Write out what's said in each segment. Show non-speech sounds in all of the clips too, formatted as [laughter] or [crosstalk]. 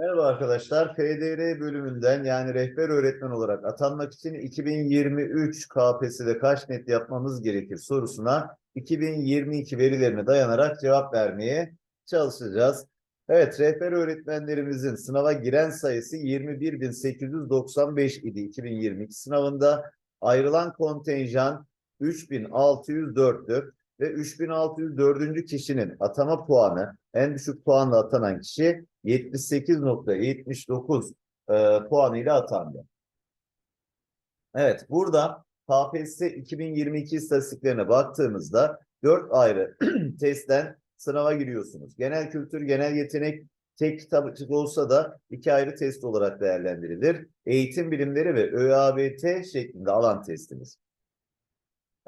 Merhaba arkadaşlar. PDR bölümünden yani rehber öğretmen olarak atanmak için 2023 KPSS'de kaç net yapmamız gerekir sorusuna 2022 verilerine dayanarak cevap vermeye çalışacağız. Evet, rehber öğretmenlerimizin sınava giren sayısı 21.895 idi 2022 sınavında. Ayrılan kontenjan 3604'tü ve 3604. kişinin atama puanı en düşük puanla atanan kişi 78.79 e, puanıyla atandı. Evet, burada KPSS 2022 istatistiklerine baktığımızda 4 ayrı [clears throat] testten sınava giriyorsunuz. Genel kültür, genel yetenek tek kitapçık olsa da iki ayrı test olarak değerlendirilir. Eğitim bilimleri ve ÖABT şeklinde alan testimiz.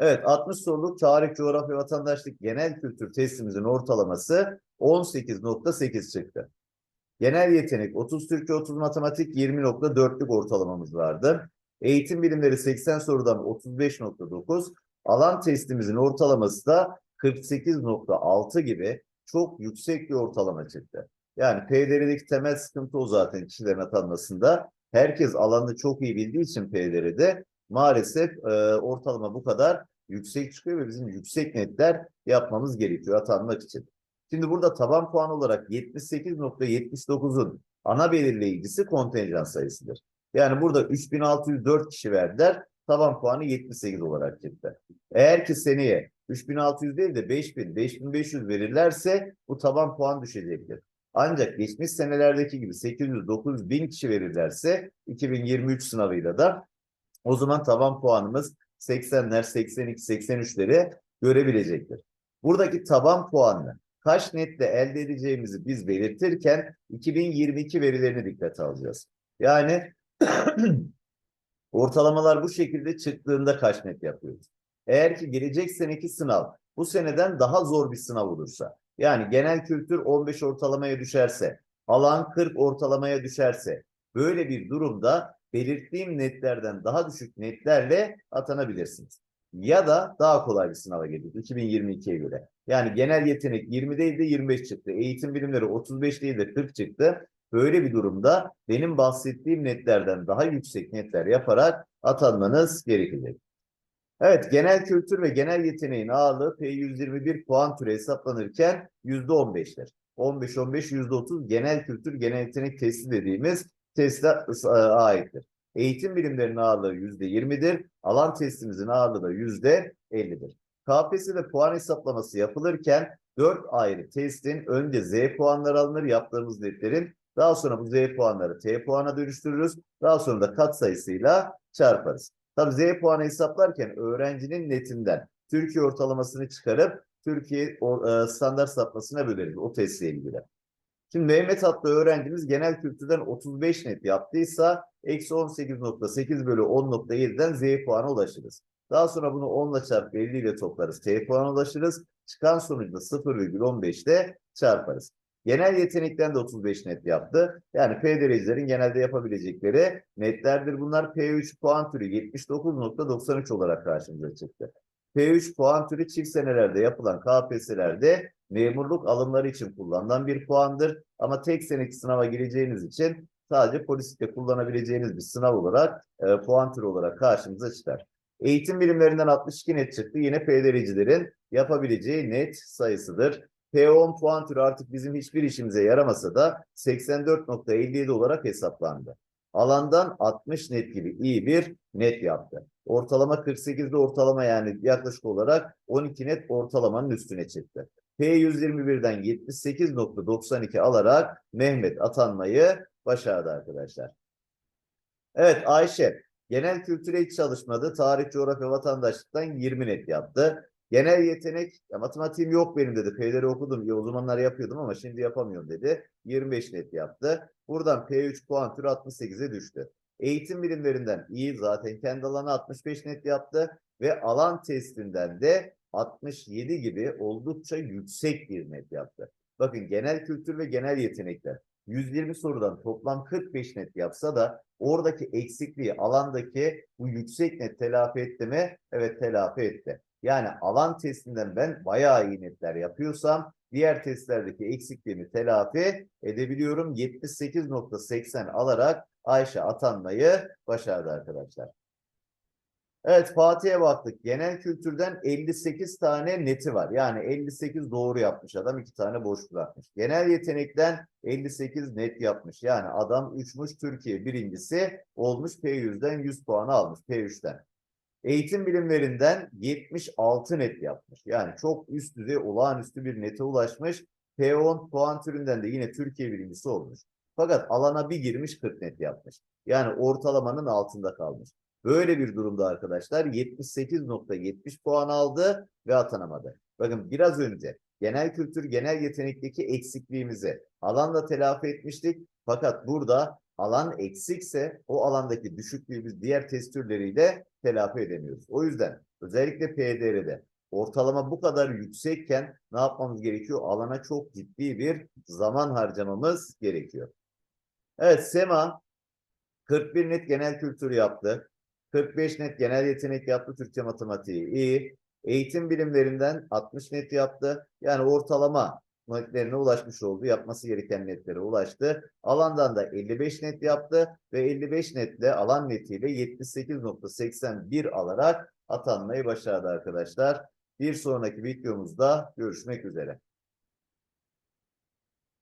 Evet, 60 soruluk tarih, coğrafya, vatandaşlık, genel kültür testimizin ortalaması 18.8 çıktı. Genel yetenek 30 Türkçe 30 matematik 20.4'lük ortalamamız vardı. Eğitim bilimleri 80 sorudan 35.9. Alan testimizin ortalaması da 48.6 gibi çok yüksek bir ortalama çıktı. Yani PDR'deki temel sıkıntı o zaten kişilerin atanmasında. Herkes alanını çok iyi bildiği için PDR'de maalesef e, ortalama bu kadar yüksek çıkıyor ve bizim yüksek netler yapmamız gerekiyor atanmak için. Şimdi burada taban puan olarak 78.79'un ana belirleyicisi kontenjan sayısıdır. Yani burada 3604 kişi verdiler. Taban puanı 78 olarak çıktı. Eğer ki seneye 3600 değil de 5000, 5500 verirlerse bu taban puan düşecektir. Ancak geçmiş senelerdeki gibi 800, 900, 1000 kişi verirlerse 2023 sınavıyla da o zaman taban puanımız 80'ler, 82, 83'leri görebilecektir. Buradaki taban puanını kaç netle elde edeceğimizi biz belirtirken 2022 verilerini dikkate alacağız. Yani [clears throat] ortalamalar bu şekilde çıktığında kaç net yapıyoruz? Eğer ki gelecek seneki sınav bu seneden daha zor bir sınav olursa, yani genel kültür 15 ortalamaya düşerse, alan 40 ortalamaya düşerse, böyle bir durumda belirttiğim netlerden daha düşük netlerle atanabilirsiniz. Ya da daha kolay bir sınava gelir 2022'ye göre. Yani genel yetenek 20 değil de 25 çıktı. Eğitim bilimleri 35 değil de 40 çıktı. Böyle bir durumda benim bahsettiğim netlerden daha yüksek netler yaparak atanmanız gerekecek. Evet, genel kültür ve genel yeteneğin ağırlığı P121 puan türü hesaplanırken %15'ler. 15-15, %30 genel kültür, genel yetenek testi dediğimiz teste aittir. Eğitim bilimlerinin ağırlığı %20'dir. Alan testimizin ağırlığı da %50'dir. KPSS'de puan hesaplaması yapılırken 4 ayrı testin önce Z puanları alınır yaptığımız netlerin. Daha sonra bu Z puanları T puana dönüştürürüz. Daha sonra da kat sayısıyla çarparız. Tabii Z puanı hesaplarken öğrencinin netinden Türkiye ortalamasını çıkarıp Türkiye standart sapmasına böleriz o testle ilgili. Şimdi Mehmet adlı öğrencimiz genel kültürden 35 net yaptıysa eksi 18.8 bölü 10.7'den Z puanı ulaşırız. Daha sonra bunu 10 ile çarpıp 50 ile toplarız. T puanı ulaşırız. Çıkan sonucu da 0,15 ile çarparız. Genel yetenekten de 35 net yaptı. Yani P derecelerin genelde yapabilecekleri netlerdir. Bunlar P3 puan türü 79.93 olarak karşımıza çıktı. P3 puan türü çift senelerde yapılan KPSS'lerde memurluk alımları için kullanılan bir puandır. Ama tek seneki sınava gireceğiniz için sadece polislikte kullanabileceğiniz bir sınav olarak e, puan türü olarak karşımıza çıkar. Eğitim bilimlerinden 62 net çıktı. Yine P derecilerin yapabileceği net sayısıdır. P10 puan türü artık bizim hiçbir işimize yaramasa da 84.57 olarak hesaplandı. Alandan 60 net gibi iyi bir net yaptı. Ortalama 48'de ortalama yani yaklaşık olarak 12 net ortalamanın üstüne çıktı. P121'den 78.92 alarak Mehmet atanmayı başardı arkadaşlar. Evet Ayşe genel kültüre hiç çalışmadı. Tarih, coğrafya, vatandaşlıktan 20 net yaptı. Genel yetenek, ya matematiğim yok benim dedi. P'leri okudum. Ya, o zamanlar yapıyordum ama şimdi yapamıyorum dedi. 25 net yaptı. Buradan P3 puan türü 68'e düştü. Eğitim bilimlerinden iyi zaten kendi alanı 65 net yaptı. Ve alan testinden de 67 gibi oldukça yüksek bir net yaptı. Bakın genel kültür ve genel yetenekler 120 sorudan toplam 45 net yapsa da oradaki eksikliği alandaki bu yüksek net telafi etti mi? Evet telafi etti. Yani alan testinden ben bayağı iyi netler yapıyorsam diğer testlerdeki eksikliğimi telafi edebiliyorum. 78.80 alarak Ayşe atanmayı başardı arkadaşlar. Evet Fatih'e baktık. Genel kültürden 58 tane neti var. Yani 58 doğru yapmış adam. 2 tane boş bırakmış. Genel yetenekten 58 net yapmış. Yani adam uçmuş Türkiye birincisi olmuş P100'den 100 puanı almış P3'ten. Eğitim bilimlerinden 76 net yapmış. Yani çok üst düzey olağanüstü bir nete ulaşmış. P10 puan türünden de yine Türkiye birincisi olmuş. Fakat alana bir girmiş 40 net yapmış. Yani ortalamanın altında kalmış. Böyle bir durumda arkadaşlar 78.70 puan aldı ve atanamadı. Bakın biraz önce genel kültür, genel yetenekteki eksikliğimizi alanla telafi etmiştik. Fakat burada alan eksikse o alandaki düşüklüğü biz diğer test türleriyle telafi edemiyoruz. O yüzden özellikle PDR'de ortalama bu kadar yüksekken ne yapmamız gerekiyor? Alana çok ciddi bir zaman harcamamız gerekiyor. Evet Sema 41 net genel kültür yaptı. 45 net genel yetenek yaptı. Türkçe matematiği iyi. Eğitim bilimlerinden 60 net yaptı. Yani ortalama netlerine ulaşmış oldu. Yapması gereken netlere ulaştı. Alandan da 55 net yaptı ve 55 netle alan netiyle 78.81 alarak atanmayı başardı arkadaşlar. Bir sonraki videomuzda görüşmek üzere.